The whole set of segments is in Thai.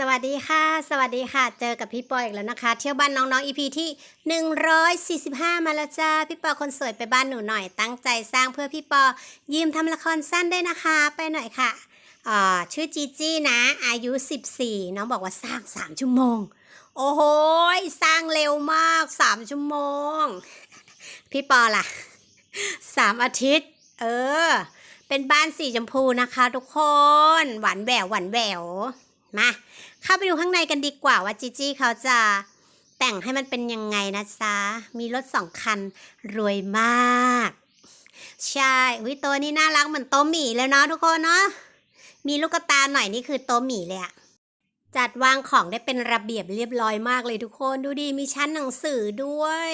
สวัสดีค่ะ สวัสดีค่ะ เจอกับพี่ปออีกแล้วนะคะ เที่ยวบ้านน้องๆ EP ที่ 145 มาแล้วจ้า พี่ปอคนสวยไปบ้านหนูหน่อย ตั้งใจสร้างเพื่อพี่ปอ ยืมทำละครสั้นได้นะคะ ไปหน่อยค่ะอ่าชื่อจีจี้นะ อายุ 14 น้องบอกว่าสร้าง 3 ชั่วโมง โอ้โห สร้างเร็วมาก 3 ชั่วโมง พี่ปอล่ะ 3 อาทิตย์ เออ เป็นบ้านสีชมพูนะคะ ทุกคน หวานแหววหวานแหววมา เข้าไปดูข้างในกันดีกว่าว่าจีจี้เขาจะแต่งให้มันเป็นยังไงนะจ๊ะ มีรถสองคันรวยมาก ใช่วิตัวนี้น่ารักเหมือนโตหมีเลยเนาะทุกคนเนาะ มีลูกตาหน่อยนี่คือโตหมีเลยอะจัดวางของได้เป็นระเบียบเรียบร้อยมากเลยทุกคน ดูดีมีชั้นหนังสือด้วย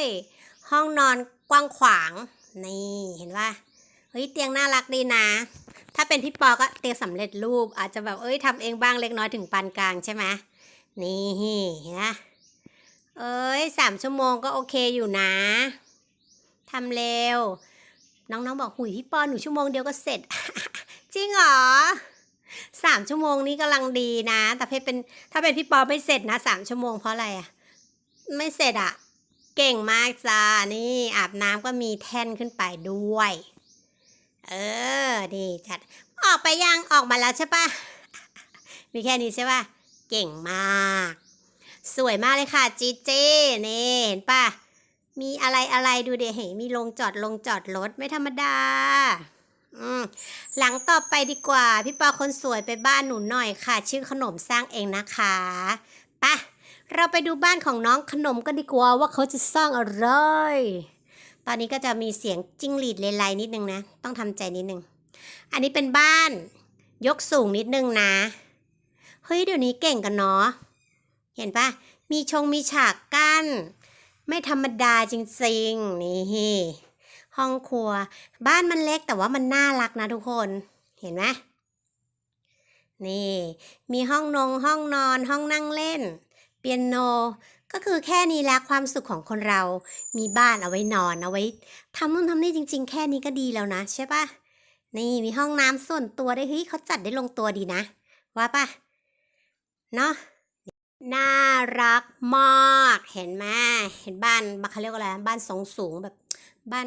ห้องนอนกว้างขวาง นี่เห็นว่า เฮ้ยเตียงน่ารักดีนะ ถ้าเป็นพี่ปอก็เตียงสำเร็จรูป อาจจะแบบเอ้ยทำเองบ้างเล็กน้อยถึงปานกลางใช่ไหมนี่นไหมเอ้ยสามชั่วโมงก็โอเคอยู่นะทำเร็ว น้องๆบอกหุยพี่ปอหนูชั่วโมงเดียวก็เสร็จ จริงเหรอสามชั่วโมงนี้กำลังดีนะ แต่เพชรเป็นถ้าเป็นพี่ปอไม่เสร็จนะสามชั่วโมงเพราะอะไรอะไม่เสร็จอะเก่งมากจ้านี่อาบน้ำก็มีแท่นขึ้นไปด้วย เออ ดีจัด ออกไปยัง ออกมาแล้วใช่ปะมีแค่นี้ใช่ปะเก่งมาก สวยมากเลยค่ะจีเจนี่เห็นปะมีอะไรอะไรดูเดี๋ยวเห็นมีลงจอดลงจอดรถไม่ธรรมดา อืมหลังต่อไปดีกว่า พี่ปอคนสวยไปบ้านหนูหน่อยค่ะ ชื่อขนมสร้างเองนะคะไปะเราไปดูบ้านของน้องขนมกันดีกว่าว่าเขาจะสร้างอะไร ตอนนี้ก็จะมีเสียงจิ้งหรีดเลไลนิดนึงนะ ต้องทำใจนิดนึง อันนี้เป็นบ้านยกสูงนิดนึงนะ เฮ้ยเดี๋ยวนี้เก่งกันเนาะ เห็นปะมีชงมีฉากกั้น ไม่ธรรมดาจริงๆ นี่ห้องครัว บ้านมันเล็กแต่ว่ามันน่ารักนะทุกคน เห็นไหมนี่ มีห้องนงห้องนอนห้องนั่งเล่น เปียโน ก็คือแค่นี้แหละความสุขของคนเรา มีบ้านเอาไว้นอนเอาไว้ทำนู่นทำนี่จริง ๆ แค่นี้ก็ดีแล้วนะใช่ปะนี่มีห้องน้ำส่วนตัวได้เฮ้ยเขาจัดได้ลงตัวดีนะ ว่าปะเนาะน่ารักมากเห็นไหมเห็นบ้านบักเขาเรียกว่าอะไรบ้านทรงสูงแบบบ้าน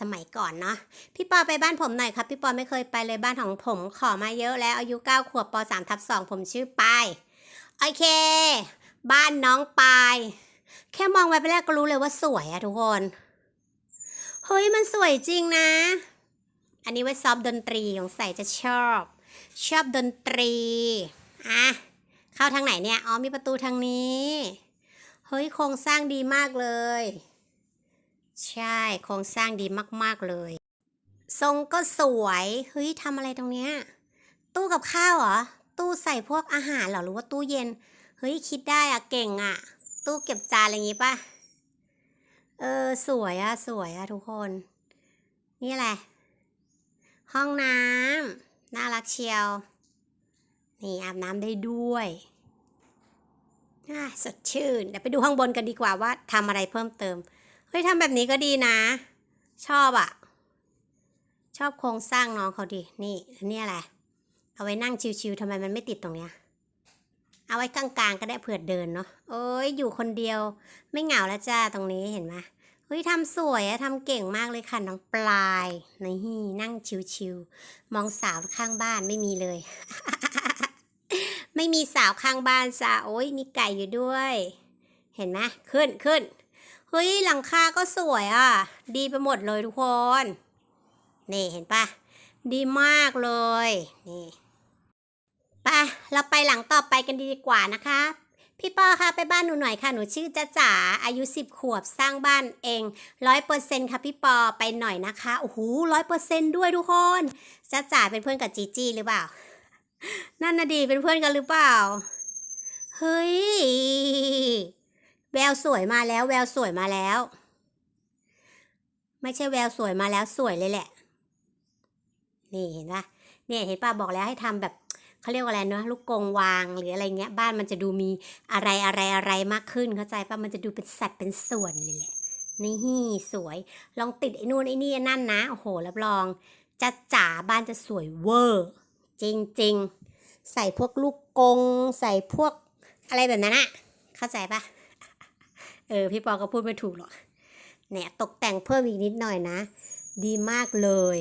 สมัยก่อนเนาะพี่ปอไปบ้านผมหน่อยครับ พี่ปอไม่เคยไปเลยบ้านของผมขอมาเยอะแล้วอายุเก้าขวบปสามทับสองผมชื่อปายโอเค บ้านน้องปาย แค่มองไปแรกก็รู้เลยว่าสวยอะทุกคน เฮ้ยมันสวยจริงนะ อันนี้ไว้ซ้อมดนตรีของใส่จะชอบ ชอบดนตรี อะ เข้าทางไหนเนี่ย อ๋อมีประตูทางนี้ เฮ้ยโครงสร้างดีมากเลย ใช่โครงสร้างดีมากๆเลย ทรงก็สวย เฮ้ยทำอะไรตรงเนี้ย ตู้กับข้าวเหรอ ตู้ใส่พวกอาหารเหรอหรือว่าตู้เย็น เฮ้ยคิดได้อะเก่งอะตู้เก็บจานอะไรอย่างงี้ป่ะ เออสวยอะสวยอะทุกคน นี่แหละห้องน้ำน่ารักเชียว นี่อาบน้ำได้ด้วยอ่าสดชื่นเดี๋ยวไปดูข้างบนกันดีกว่าว่าทำอะไรเพิ่มเติม เฮ้ยทำแบบนี้ก็ดีนะ ชอบอะชอบโครงสร้างน้องเขาดี นี่นนี่อะไร เอาไว้นั่งชิวๆทำไมมันไม่ติดตรงเนี้ย เอาไว้กลางๆก็ได้เผื่อเดินเนาะโอ้ยอยู่คนเดียว ไม่เหงาแล้วจ้าตรงนี้เห็นไหมเฮ้ยทำสวยอะทำเก่งมากเลยค่ะน้องปลายนี่นั่งชิวๆมองสาวข้างบ้านไม่มีเลย ไม่มีสาวข้างบ้านจ้าโอ้ยมีไก่อยู่ด้วย เห็นไหมขึ้นขึ้นเฮ้ยหลังคาก็สวยอะ ดีไปหมดเลยทุกคน นี่เห็นปะดีมากเลย นี่ เราไปหลังต่อไปกันดีกว่านะคะ พี่ปอคะไปบ้านหนูหน่อยค่ะ หนูชื่อจ้าจ๋าอายุสิบขวบสร้างบ้านเองร้อยเปอร์เซ็นต์ค่ะพี่ปอไปหน่อยนะคะโอ้โหร้อยเปอร์เซ็นต์ด้วยทุกคนจ้าจ๋าเป็นเพื่อนกับจีจี้หรือเปล่า นั่นนะดีเป็นเพื่อนกันหรือเปล่า เฮ้ย แววสวยมาแล้ว แววสวยมาแล้ว ไม่ใช่แววสวยมาแล้วสวยเลยแหละ นี่เห็นปะเนี่ยเห็นปะบอกแล้วให้ทำแบบ เขาเรียกว่าอะไรเนาะลูกกงวางหรืออะไรเงี้ยบ้านมันจะดูมีอะไรอะไรอะไรมากขึ้นเข้าใจปะมันจะดูเป็นสัดเป็นส่วนเลยแหละนี่สวย ลองติดไอ้นู่นไอ้นี่ไอ้นั่นนะโอ้โหรับรองจะจ๋าบ้านจะสวยเวอร์ จริงๆ ใส่พวกลูกกง ใส่พวกอะไรแบบนั้นอะเข้าใจปะเออพี่ปอก็พูดไม่ถูกหรอกเนี่ยตกแต่งเพิ่มอีกนิดหน่อยนะ ดีมากเลย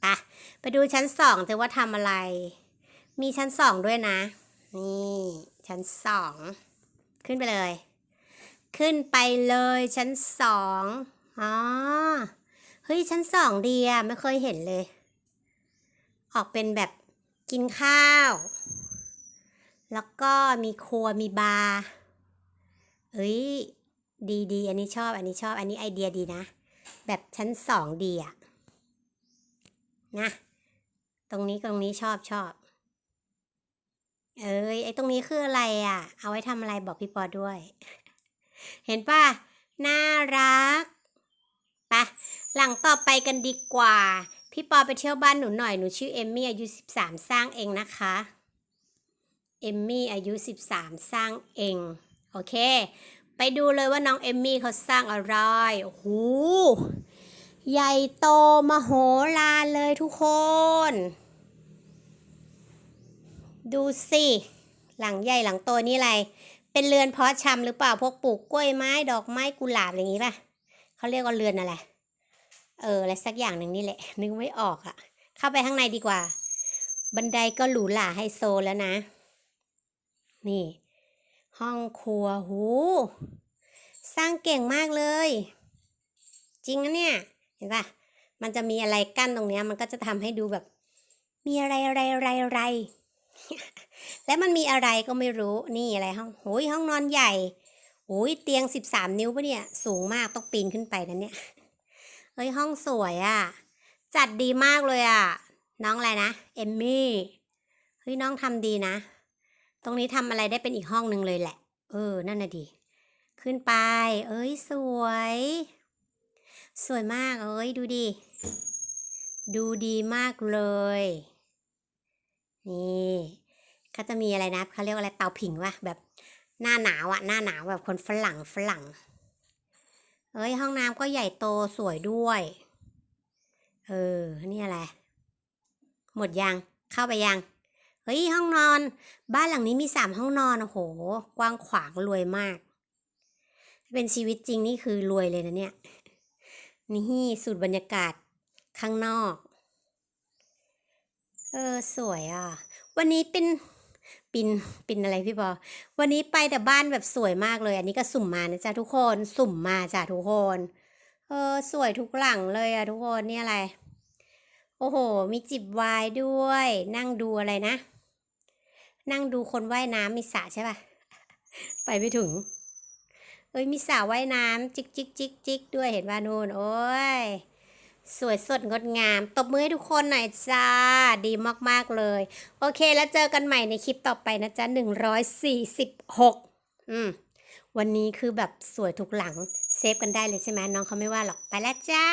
ไปะไปดูชั้นสองแต่ว่าทำอะไร มีชั้นสองด้วยนะ นี่ชั้นสองขึ้นไปเลย ขึ้นไปเลยชั้นสองอ๋อ เฮ้ยชั้นสองดีอะไม่เคยเห็นเลย ออกเป็นแบบกินข้าว แล้วก็มีครัวมีบาร์เอ้ยดีดีอันนี้ชอบ อันนี้ชอบ อันนี้ไอเดียดีนะ แบบชั้นสองดีอะนะ ตรงนี้ตรงนี้ชอบชอบ เอ้ยไอตรงนี้คืออะไรอะเอาไว้ทำอะไรบอกพี่ปอด้วย เห็นป่ะ น่ารักปะหลังต่อไปกันดีกว่า พี่ปอไปเที่ยวบ้านหนูหน่อย หนูชื่อเอมมี่อายุ 13 สร้างเองนะคะ เอมมี่อายุ 13 สร้างเอง โอเค ไปดูเลยว่าน้องเอมมี่เขาสร้างอะไร โอ้โห ใหญ่โตมโหฬารเลยทุกคน ดูสิหลังใหญ่หลังโตนี่อะไร เป็นเรือนเพาะชำหรือเปล่าพวกปลูกกล้วยไม้ดอกไม้กุหลาบอะไรอย่างงี้ป่ะเขาเรียกว่าเรือนอะไรเอออะไรสักอย่างหนึ่งนี่แหละ นึกไม่ออกอะ เข้าไปข้างในดีกว่า บันไดก็หรูหราไฮโซแล้วนะ นี่ ห้องครัวหู สร้างเก่งมากเลย จริงนะเนี่ย เห็นปะมันจะมีอะไรกั้นตรงเนี้ย มันก็จะทำให้ดูแบบ มีอะไรอะไรอะไรอะไร และมันมีอะไรก็ไม่รู้นี่อะไรห้องโอ้ยห้องนอนใหญ่โอ้ยเตียงสิบสามนิ้วปะเนี่ย สูงมากต้องปีนขึ้นไปนะเนี่ยเฮ้ยห้องสวยอะ่ะ จัดดีมากเลยอะ่ะ น้องอะไรนะเอมมี่เฮ้ยน้องทำดีนะ ตรงนี้ทำอะไรได้เป็นอีกห้องหนึ่งเลยแหละ เออ นั่นน่ะดี ขึ้นไป เอ้ยสวย สวยมากเอ้ยดูดี ดูดีมากเลย นี่ก็จะมีอะไรนะเขาเรียกว่าอะไรเตาผิงวะแบบหน้าหนาวอะหน้าหนาวแบบคนฝรั่งฝรั่ง เอ้ยห้องน้ำก็ใหญ่โตสวยด้วย เออ นี่อะไร หมดยัง เข้าไปยัง เฮ้ยห้องนอน บ้านหลังนี้มีสามห้องนอน โอ้โห กว้างขวางรวยมาก เป็นชีวิตจริงนี่คือรวยเลยนะเนี่ย นี่สูตรบรรยากาศข้างนอก เออสวยอะ วันนี้เป็นปินปินอะไรพี่บอ วันนี้ไปแต่บ้านแบบสวยมากเลย อันนี้ก็สุ่มมานะจ๊ะทุกคน สุ่มมาจ้ะทุกคน เออสวยทุกหลังเลยอะทุกคนนี่อะไร โอ้โห มีจิบวน์ด้วย นั่งดูอะไรนะ นั่งดูคนว่ายน้ำมีสระใช่ปะไปไม่ถึง เอ้ยมีสระว่ายน้ำจิกจิกจิกจิกด้วยเห็นป่ะนู่นโอ้ย สวยสดงดงาม ตบมือให้ทุกคนหน่อยจ้า ดีมาก ๆ เลย โอเคแล้วเจอกันใหม่ในคลิปต่อไปนะจ๊ะหนึ่งร้อยสี่สิบหกอืม วันนี้คือแบบสวยทุกหลัง เซฟกันได้เลยใช่ไหมน้องเขาไม่ว่าหรอก ไปแล้วจ้า